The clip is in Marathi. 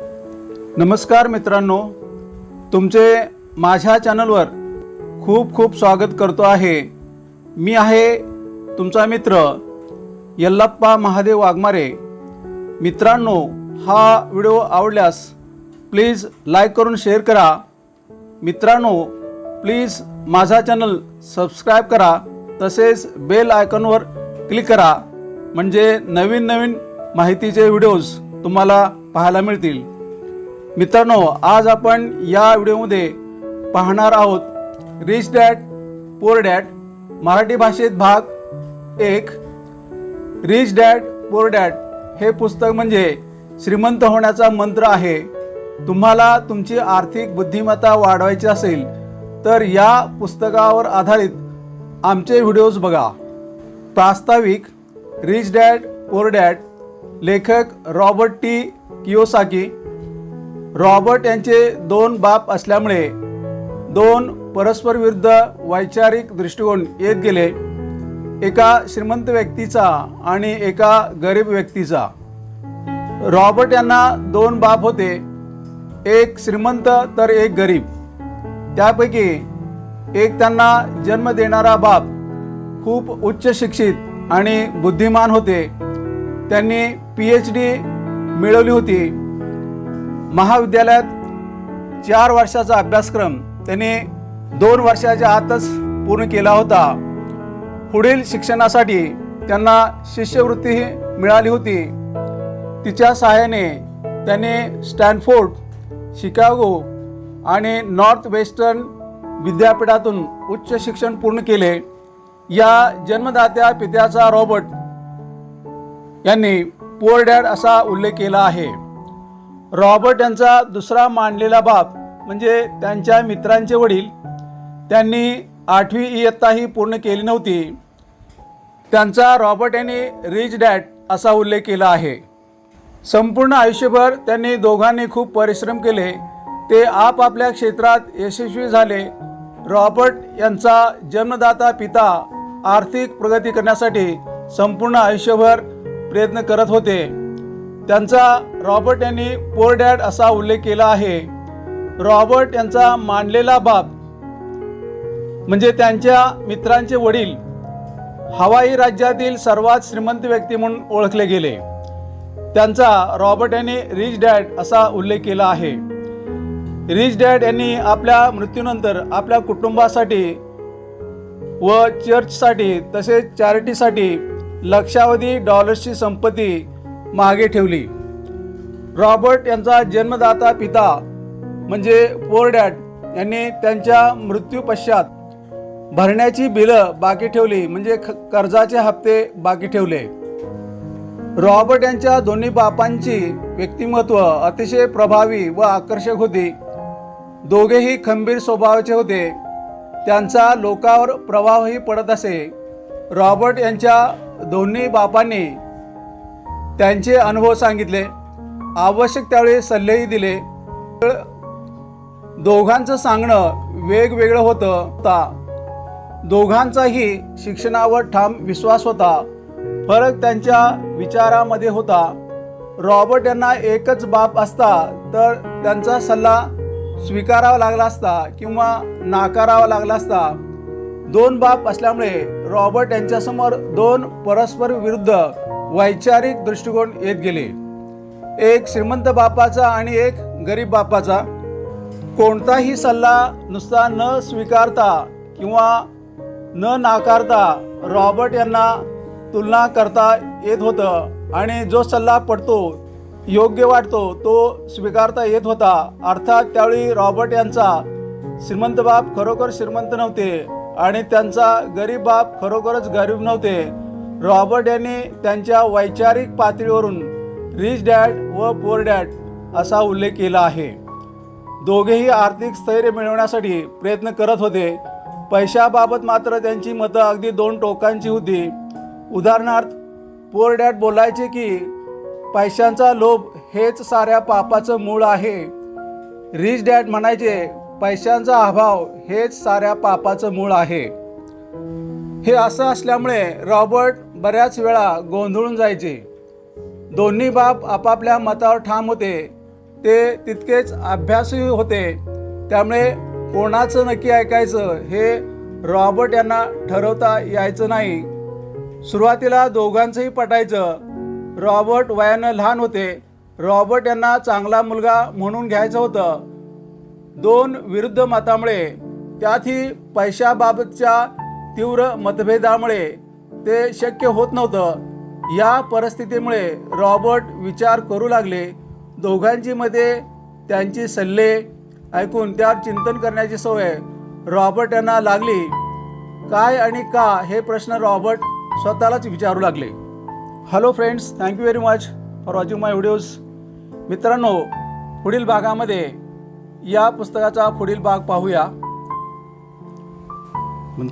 नमस्कार मित्रांनो तुमचे माझ्या चॅनलवर खूप खूप स्वागत करतो आहे. मी आहे तुमचा मित्र यल्लप्पा महादेव वाघमारे. मित्रांनो हा व्हिडिओ आवडल्यास प्लीज लाईक करून शेअर करा. मित्रांनो प्लीज माझा चॅनल सबस्क्राईब करा. तसेच बेल आयकॉनवर क्लिक करा. म्हणजे नवीन नवीन माहितीचे व्हिडिओज तुम्हाला पाहायला मिळतील. मित्रांनो आज आपण या व्हिडिओमध्ये पाहणार आहोत rich dad poor dad Marathi भाषेत भाग एक. रिच डॅड पोर डॅट हे पुस्तक म्हणजे श्रीमंत होण्याचा मंत्र आहे. तुम्हाला तुमची आर्थिक बुद्धिमत्ता वाढवायची असेल तर या पुस्तकावर आधारित आमचे व्हिडिओज बघा. प्रास्ताविक रिच डॅड पोर डॅड लेखक रॉबर्ट टी. कियोसाकी रॉबर्ट यांचे दोन बाप असल्यामुळे दोन परस्पर विरुद्ध वैचारिक दृष्टिकोन येत गेले. एका श्रीमंत व्यक्तीचा आणि एका गरीब व्यक्तीचा. रॉबर्ट यांना दोन बाप होते. एक श्रीमंत तर एक गरीब. त्यापैकी एक त्यांना जन्म देणारा बाप खूप उच्च शिक्षित आणि बुद्धिमान होते. त्यांनी पी एच डी मिळवली होती. महाविद्यालयात चार वर्षाचा अभ्यासक्रम त्यांनी दोन वर्षाच्या आतच पूर्ण केला होता. पुढील शिक्षणासाठी त्यांना शिष्यवृत्तीही मिळाली होती. तिच्या सहाय्याने त्याने स्टॅनफोर्ड शिकागो आणि नॉर्थ वेस्टर्न विद्यापीठातून उच्च शिक्षण पूर्ण केले. या जन्मदात्या पित्याचा रॉबर्ट यांनी पुअर डॅड असा उल्लेख केला आहे. रॉबर्ट यांचा दुसरा मांडलेला बाप म्हणजे त्यांच्या मित्रांचे वडील. त्यांनी आठवी इयत्ताही पूर्ण केली नव्हती. त्यांचा रॉबर्ट यांनी रिच डॅड असा उल्लेख केला आहे. संपूर्ण आयुष्यभर त्यांनी दोघांनी खूप परिश्रम केले. ते आपापल्या क्षेत्रात यशस्वी झाले. रॉबर्ट यांचा जन्मदाता पिता आर्थिक प्रगती करण्यासाठी संपूर्ण आयुष्यभर प्रयत्न करत होते. त्यांचा रॉबर्ट यांनी पोर डॅड असा उल्लेख केला आहे. रॉबर्ट यांचा मांडलेला बाप म्हणजे त्यांच्या मित्रांचे वडील हवाई राज्यातील सर्वात श्रीमंत व्यक्ती म्हणून ओळखले गेले. त्यांचा रॉबर्ट यांनी रिच डॅड असा उल्लेख केला आहे. रिच डॅड यांनी आपल्या मृत्यूनंतर आपल्या कुटुंबासाठी व चर्चसाठी तसेच चॅरिटीसाठी लक्षावधी डॉलर्सची संपत्ती मागे ठेवली. रॉबर्ट यांचा जन्मदाता पिता म्हणजे पोरडॅड यांनी त्यांच्या मृत्यूपश्चात भरण्याची बिलं बाकी ठेवली म्हणजे ख- कर्जाचे हप्ते बाकी ठेवले. रॉबर्ट यांच्या दोन्ही बापांची व्यक्तिमत्व अतिशय प्रभावी व आकर्षक होती. दोघेही खंबीर स्वभावाचे होते. त्यांचा लोकावर प्रभावही पडत असे. रॉबर्ट यांच्या दोन्ही बापांनी त्यांचे अनुभव सांगितले. आवश्यक त्यावेळी सल्लेही दिले. दोघांचं सांगणं वेगवेगळं होतं ता. दोघांचाही शिक्षणावर ठाम विश्वास होता. फरक त्यांच्या विचारामध्ये होता. रॉबर्ट यांना एकच बाप असता तर त्यांचा सल्ला स्वीकारावा लागला असता किंवा नाकारावा लागला असता. दोन बाप असल्यामुळे रॉबर्ट यांच्यासमोर दोन परस्पर विरुद्ध वैचारिक दृष्टिकोन येत गेले. एक श्रीमंत बापाचा आणि एक गरीब बापाचा. कोणताही सल्ला नुसता न स्वीकारता किंवा न नाकारता रॉबर्ट यांना तुलना करता येत होतं आणि जो सल्ला पडतो योग्य वाटतो तो स्वीकारता येत होता. अर्थात त्यावेळी रॉबर्ट यांचा श्रीमंत बाप खरोखर श्रीमंत नव्हते. आणि त्यांचा गरीब बाप खरोखरच गरीब नव्हते. रॉबर्ट यांनी त्यांच्या वैचारिक पातळीवरून रिच डॅड व पोर डॅड असा उल्लेख केला आहे. दोघेही आर्थिक स्थैर्य मिळवण्यासाठी प्रयत्न करत होते. पैशाबाबत मात्र त्यांची मतं अगदी दोन टोकांची होती. उदाहरणार्थ पोर डॅड बोलायचे की पैशांचा लोभ हेच साऱ्या पापाचं मूळ आहे. रिच डॅड म्हणायचे पैशांचा अभाव हेच साऱ्या पापाचं मूळ आहे. हे असं असल्यामुळे रॉबर्ट बऱ्याच वेळा गोंधळून जायचे. दोन्ही बाप आपापल्या मतावर ठाम होते. ते तितकेच अभ्यासही होते. त्यामुळे कोणाचं नक्की ऐकायचं हे रॉबर्ट यांना ठरवता यायचं नाही. सुरुवातीला दोघांचंही पटायचं. रॉबर्ट वयानं लहान होते. रॉबर्ट यांना चांगला मुलगा म्हणून घ्यायचं होतं. दोन विरुद्ध मतामुळे त्यातही पैशाबाबतच्या तीव्र मतभेदामुळे ते शक्य होत नव्हतं. या परिस्थितीमुळे रॉबर्ट विचार करू लागले. दोघांची मध्ये त्यांची सल्ले ऐकून त्यावर चिंतन करण्याची सवय रॉबर्ट यांना लागली. काय आणि का हे प्रश्न रॉबर्ट स्वतःलाच विचारू लागले. Hello friends thank you very much for watching my videos मित्रांनो पुढील भागामध्ये या पुस्तकाचा पुढील भाग पाहूया.